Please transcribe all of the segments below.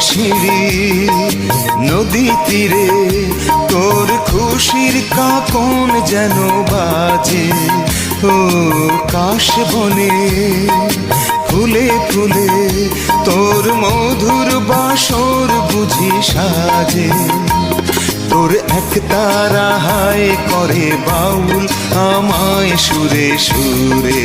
সিঁড়ি, নদী তীরে, তোর খুশির কাকন যেন বাজে। ও কাশ বনে, ফুলে ফুলে তোর মধুর বাসর বুঝি সাজে। তোর এক তারা হায় করে বাউল আমায় সুরে সুরে।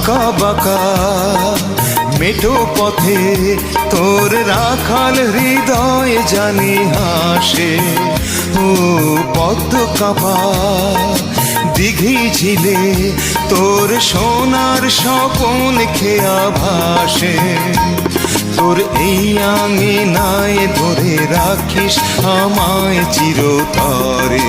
আঁকা বাঁকা। মেটো পথে তোর রাখাল হৃদয় জানি হাসে। ও পদ্ম কাপা, দিঘি ঝিলে তোর সোনার স্বপন খেয়া ভাসে। তোর এই আঙিনায় ধরে রাখিস আমায় চিরতরে।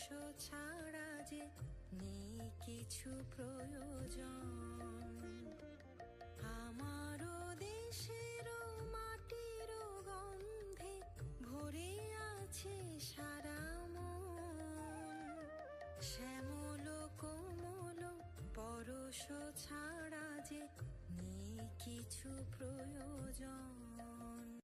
পরশ ছাড়া যে নেই কিছু প্রয়োজন। আমারও দেশেরও মাটিরও গন্ধে ভরে আছে সারা মন। শ্যামল কোমল পরশ ছাড়া যে নেই কিছু প্রয়োজন।